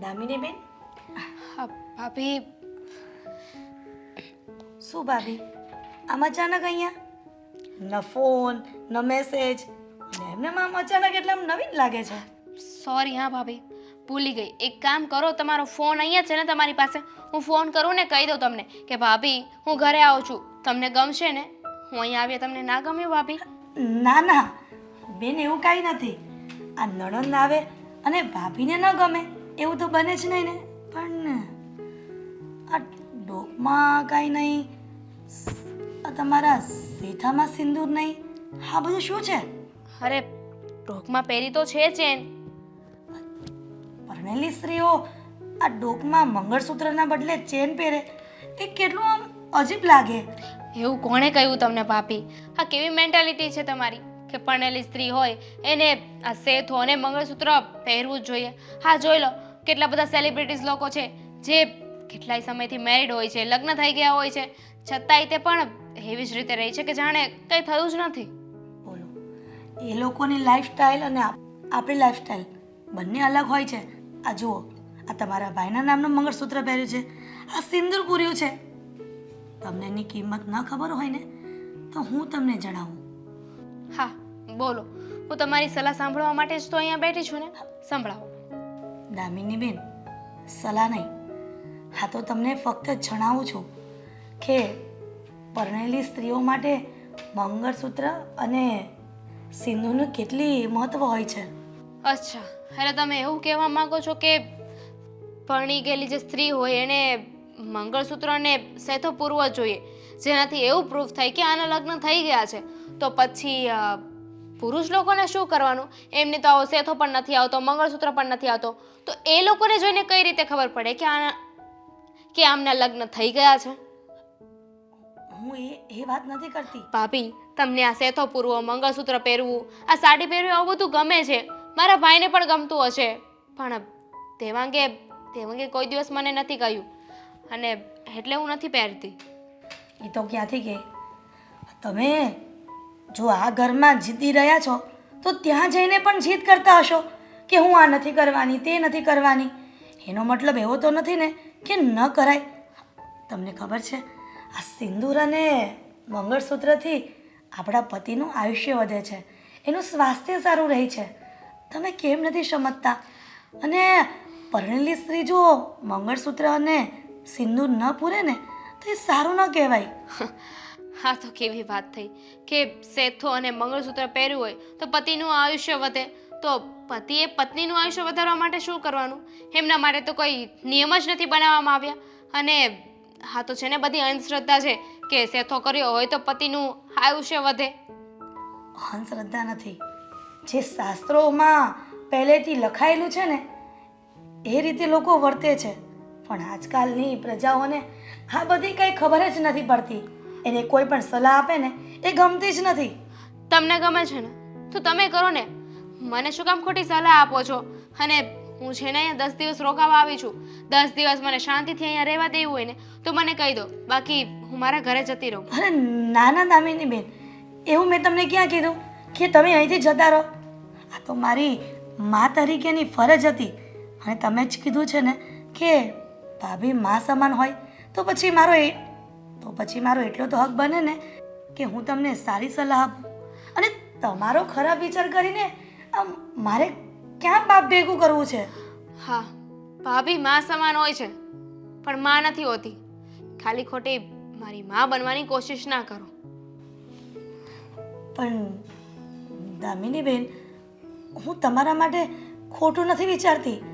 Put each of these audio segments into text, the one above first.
દામિની બેન? ભાભી. શું ભાભી? આમ અચાનક અહીંયા? ન ફોન ન મેસેજ. ને એમને આમ અચાનક એટલે આમ નવીન લાગે છે. સોરી હા ભાભી. ભૂલી ગઈ. એક કામ કરો તમારો ફોન અહીંયા છે ને તમારી પાસે. હું ફોન કરું ને કહી દઉં તમને કે ભાભી હું ઘરે આવું છું. તમને ગમશે ને? હું અહીંયા આવીએ તમને ના ગમ્યું ભાભી? ના ના. બેન એવું કાંઈ નથી. આ નણંદ આવે અને ભાભીને ન ગમે. એવું તો બને જ નહીં ને. પણ આ ડોકમાં કાંઈ નહીં. આ તમારા સેઠામાં સિંદૂર નહીં. હા બધું શું છે? અરે ડોકમાં પહેરી તો છે ચેન. પરણેલી સ્ત્રીઓ આ ડોકમાં મંગળસૂત્રના બદલે ચેન પહેરે. એ કેટલું આમ અજીબ લાગે. એવું કોણે કહ્યું તમને પાપી? આ કેવી મેન્ટાલિટી છે તમારી? કે પરણેલી સ્ત્રી હોય એને આ સેથો અને મંગળસૂત્ર પહેરવું જ જોઈએ. હા જોઈ લો કેટલા બધા સેલિબ્રિટીઝ લોકો છે જે કેટલાય સમયથી મેરિડ હોય છે લગ્ન થઈ ગયા હોય છે છતાંય તે પણ એવી જ રીતે રહી છે કે જાણે કંઈ થયું જ નથી. બોલો એ લોકોની લાઈફસ્ટાઈલ અને આપ- આપણી લાઈફસ્ટાઈલ બંને અલગ હોય છે. આ જુઓ આ તમારા ભાઈના નામનું મંગળસૂત્ર પહેર્યું છે. આ સિંદૂર પૂર્યું છે. તમને એની કિંમત ન ખબર હોય ને તો હું તમને જણાવું. હા. બોલો હું તમારી સલાહ સાંભળવા માટે જ તો અહીંયા બેઠી છું ને? સંભળાવો. દામિની બેન સલાહ નહીં. હા તો તમને ફક્ત જણાવું છું કે પરણેલી સ્ત્રીઓ માટે મંગળસૂત્ર અને સિંદૂરનું કેટલી મહત્વ હોય છે. અચ્છા એટલે તમે એવું કહેવા માંગો છો કે પરણી ગયેલી જે સ્ત્રી હોય એને મંગળસૂત્ર અને સેથો પૂરવો જોઈએ જેનાથી એવું પ્રૂફ થાય કે આના લગ્ન થઈ ગયા છે. તો પછી પુરુષ લોકોને શું કરવાનું? એમને તો આવો સેથો પણ નથી આવતો મંગળસૂત્ર પણ નથી આવતો. તો એ લોકોને જોઈને કઈ રીતે ખબર પડે કે આના કે આમના લગ્ન થઈ ગયા છે? હું એ એ વાત નથી કરતી. ભાભી તમને આ સેથો પૂરવો મંગળસૂત્ર પહેરવું આ સાડી પહેરવી આવું બધું ગમે છે. મારા ભાઈને પણ ગમતું હશે. પણ દેવાંગે દેવાંગે કોઈ દિવસ મને નથી કહ્યું અને એટલે હું નથી પહેરતી. એ તો ક્યાંથી કે? તમે જો આ ઘરમાં જીતી રહ્યા છો, તો ત્યાં જઈને પણ જીત કરતા હશો કે હું આ નથી કરવાની, તે નથી કરવાની. એનો મતલબ એવો તો નથી ને કે ન કરાય. તમને ખબર છે, આ સિંદૂર અને મંગળસૂત્રથી આપણા પતિનું આયુષ્ય વધે છે. એનું સ્વાસ્થ્ય સારું રહે છે. તમે કેમ નથી સમજતા? અને પરણેલી સ્ત્રી જો મંગળસૂત્ર અને સિંદૂર ન પૂરે ને, તો એ સારું ન કહેવાય. હા, તો કેવી વાત થઈ કે સેથો અને મંગળસૂત્ર પહેર્યું હોય તો પતિનું આયુષ્ય વધે. તો પતિએ પત્નીનું આયુષ્ય વધારવા માટે શું કરવાનું? એમના માટે તો કોઈ નિયમ જ નથી બનાવવામાં આવ્યા. અને હા, તો છે ને બધી અંધશ્રદ્ધા છે કે સેથો કર્યો હોય તો પતિનું આયુષ્ય વધે. અંધશ્રદ્ધા નથી. જે શાસ્ત્રોમાં પહેલેથી લખાયેલું છે ને, એ રીતે લોકો વર્તે છે. પણ આજકાલની પ્રજાઓને આ બધી કંઈ ખબર જ નથી પડતી. એને કોઈ પણ સલાહ આપે ને એ ગમતી જ નથી. તમને ગમે છે ને તો તમે કરો ને. મને શું કામ ખોટી સલાહ આપો છો? અને હું છે ને અહીંયા દસ દિવસ રોકાવા આવી છું. દસ દિવસ મને શાંતિથી અહીંયા રહેવા દેવું હોય ને તો મને કહી દો. બાકી હું મારા ઘરે જતી રહું. અરે નાના દામિની બેન એવું મેં તમને ક્યાં કીધું? કે તમે અહીંથી જતા રહો. આ તો મારી મા તરીકેની ફરજ હતી. અને તમે જ કીધું છે ને કે ભાભી મા સમાન હોય તો પછી મારો પછી મારો એટલો તો હક બને ને કે હું તમને સારી સલાહ આપું. અને તમારો ખરાબ વિચાર કરીને આમ મારે ક્યાં બાપ ભેગું કરવું છે? હા ભાભી માં સમાન હોય છે પણ માં નથી હોતી. ખાલી ખોટી મારી માં બનવાની કોશિશ ના કરો. પણ દામિની બેન હું તમારા માટે ખોટું નથી વિચારતી.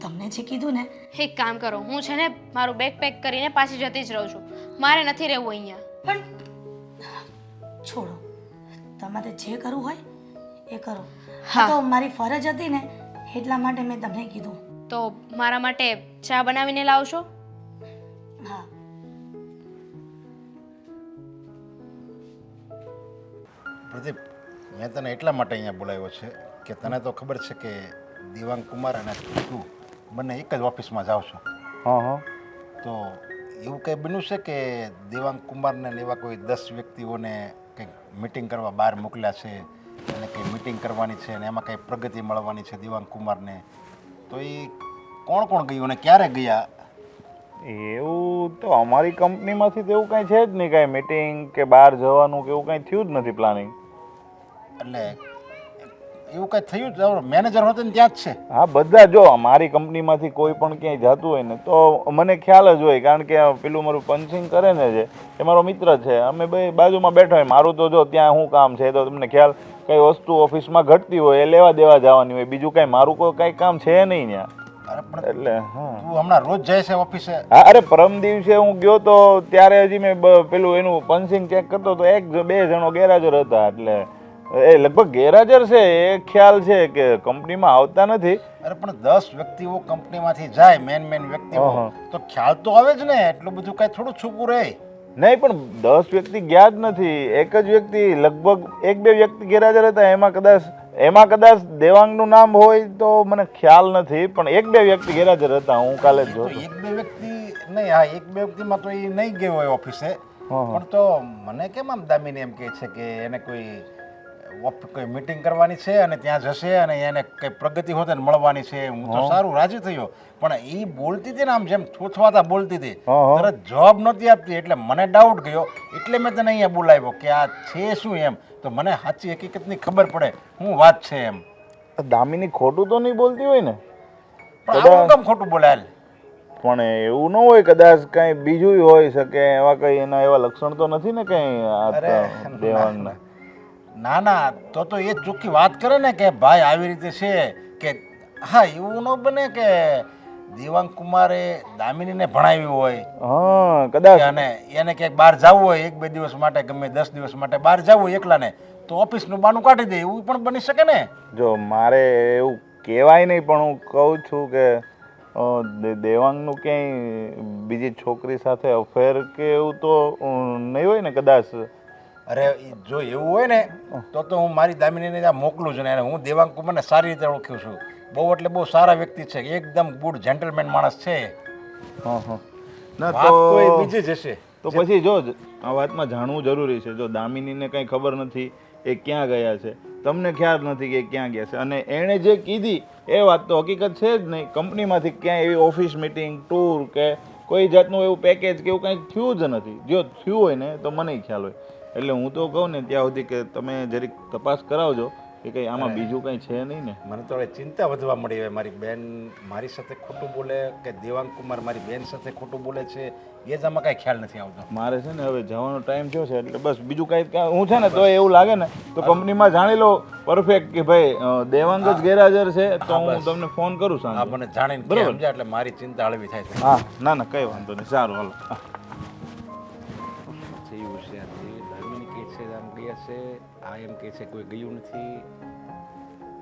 તમને જે કીધું ને એક કામ કરો હું છે ને મારું બેગ પેક કરીને પાછી જતી જ રહું છું. મારે નથી રહેવું અહીંયા. પણ છોડો તમારે જે કરવું હોય એ કરો. હા. તો મારી ફરજ હતી ને એટલા માટે મેં તમને કીધું. તો મારા માટે ચા બનાવીને લાવશો? હા. પ્રદીપ મેં તને એટલા માટે અહીંયા બોલાવ્યો છે કે તને તો ખબર છે કે દિવાંગ કુમાર અને તું બંને એક જ ઓફિસમાં જાઓ છો. હા હા. તો એવું કંઈ બન્યું છે કે દેવાંગ કુમારને લેવા એવા કોઈ દસ વ્યક્તિઓને કંઈક મિટિંગ કરવા બહાર મોકલ્યા છે અને કંઈ મિટિંગ કરવાની છે અને એમાં કંઈ પ્રગતિ મળવાની છે દેવાંગ કુમારને? તો એ કોણ કોણ ગયું અને ક્યારે ગયા? એવું તો અમારી કંપનીમાંથી તો એવું કાંઈ છે જ નહીં કાંઈ મિટિંગ કે બહાર જવાનું કે એવું કાંઈ થયું જ નથી પ્લાનિંગ એટલે એવું કંઈ થયું જ? મેનેજર હતો ને ત્યાં જ છે. હા બધા જો મારી કંપનીમાંથી કોઈ પણ ક્યાંય જતું હોય ને તો મને ખ્યાલ જ હોય કારણ કે પેલું મારું પંચિંગ કરે ને જે એ મારો મિત્ર છે. અમે બે બાજુમાં બેઠા હોય મારું તો જો ત્યાં શું કામ છે તો તમને ખ્યાલ કઈ વસ્તુ ઓફિસમાં ઘટતી હોય એ લેવા દેવા જવાની હોય બીજું કાંઈ મારું કોઈ કાંઈ કામ છે નહીં ત્યાં. એટલે હા. તું હમણાં રોજ જાય છે ઓફિસે? હા અરે પરમ દિવસે હું ગયો તો ત્યારે હજી મેં પેલું એનું પંચિંગ ચેક કરતો તો એક બે જણો ગેરહાજર હતા એટલે એ લગભગ ગેરહાજર છે એ ખ્યાલ છે કે કંપનીમાં આવતા નથી. અરે પણ દસ વ્યક્તિઓ કંપનીમાંથી જાય મેન મેન વ્યક્તિઓ તો ખ્યાલ તો આવે જ ને એટલું બધું કાંઈ થોડું છૂપું રહે. નહીં પણ દસ વ્યક્તિ ગયા જ નથી. એક જ વ્યક્તિ લગભગ એક બે વ્યક્તિ ગેરહાજર હતા એમાં કદાચ એમાં કદાચ દેવાંગનું નામ હોય તો મને ખ્યાલ નથી પણ એક બે વ્યક્તિ ગેરહાજર હતા હું કાલે જ તો એક બે વ્યક્તિ નહીં હા એક બે વ્યક્તિમાં તો એ નહીં ગયો હોય ઓફિસે. પણ તો મને કેમ આમ દામીને એમ કહે છે કે એને કોઈ કોઈ મિટિંગ કરવાની છે અને ત્યાં જશે અને એને કંઈ પ્રગતિ હોતે ને મળવાની છે હું તો સારું રાજી થયો. પણ એ બોલતી હતી ને આમ જેમ થોથવાતા બોલતી હતી. તરત જવાબ નહોતી આપતી. એટલે મને ડાઉટ ગયો. એટલે મેં તને અહીંયા બોલાવ્યો કે આ છે શું એમ? તો મને સાચી હકીકતની ખબર પડે. હું વાત છે એમ. દામિની ખોટું તો નહીં બોલતી હોય ને? પણ કેમ ખોટું બોલાયેલ પણ એવું ન હોય કદાચ કઈ બીજું હોય શકે એવા કઈ એના એવા લક્ષણ તો નથી ને કઈ દેવાંગના? ના ના તો તો એ ચોખ્ખી વાત કરે ને કે ભાઈ આવી રીતે છે કે હા એવું ન બને કે દેવાંગ કુમારે દામિનીને ભણાવી હોય. હા કદાચ. અને એને ક્યાંક બહાર જવું હોય એક બે દિવસ માટે ગમે દસ દિવસ માટે બહાર જવું હોય એકલાને તો ઓફિસનું બાનું કાઢી દે એવું પણ બની શકે ને? જો મારે એવું કહેવાય નહીં પણ હું કહું છું કે દેવાંગનું ક્યાંય બીજી છોકરી સાથે અફેર કે એવું તો નહીં હોય ને કદાચ. અરે જો એવું હોય ને તો તો હું મારી દામિનીને ત્યાં મોકલું છું ને અને હું દેવાંગ કુમારને સારી રીતે ઓળખું છું. બહુ એટલે બહુ સારા વ્યક્તિ છે. એકદમ ગુડ જેન્ટલમેન માણસ છે. હા હા ના તો બીજી જશે તો પછી જો જ આ વાતમાં જાણવું જરૂરી છે. જો દામિનીને કંઈ ખબર નથી એ ક્યાં ગયા છે. તમને ખ્યાલ નથી કે એ ક્યાં ગયા છે. અને એણે જે કીધી એ વાત તો હકીકત છે જ નહીં. કંપનીમાંથી ક્યાંય એવી ઓફિસ મિટિંગ ટૂર કે કોઈ જાતનું એવું પેકેજ કે એવું કંઈ થયું જ નથી. જો થયું હોય ને તો મને ખ્યાલ હોય. એટલે હું તો કહું ને ત્યાં સુધી કે તમે જરીક તપાસ કરાવજો કે કંઈ આમાં બીજું કંઈ છે નહીં ને. મને તો હવે ચિંતા વધવા મળી હવે મારી બેન મારી સાથે ખોટું બોલે કે દેવાંગ કુમાર મારી બેન સાથે ખોટું બોલે છે એ જ આમાં કાંઈ ખ્યાલ નથી આવતો. મારે છે ને હવે જવાનો ટાઈમ થયો છે એટલે બસ બીજું કાંઈ કાંઈ- હું છે ને તો એવું લાગે ને તો કંપનીમાં જાણી લો પરફેક્ટ કે ભાઈ દેવાંગ જ ગેરહાજર છે તો હું તમને ફોન કરું સાંજે. મને જાણીને બરાબર? બરોબર. એટલે મારી ચિંતા હળવી થાય છે. હા ના ના કંઈ વાંધો નહીં. સારું હાલો. હા. થયું છે આજે દામિની કહે છે આમ ગયા છે આ એમ કહે છે, કોઈ ગયું નથી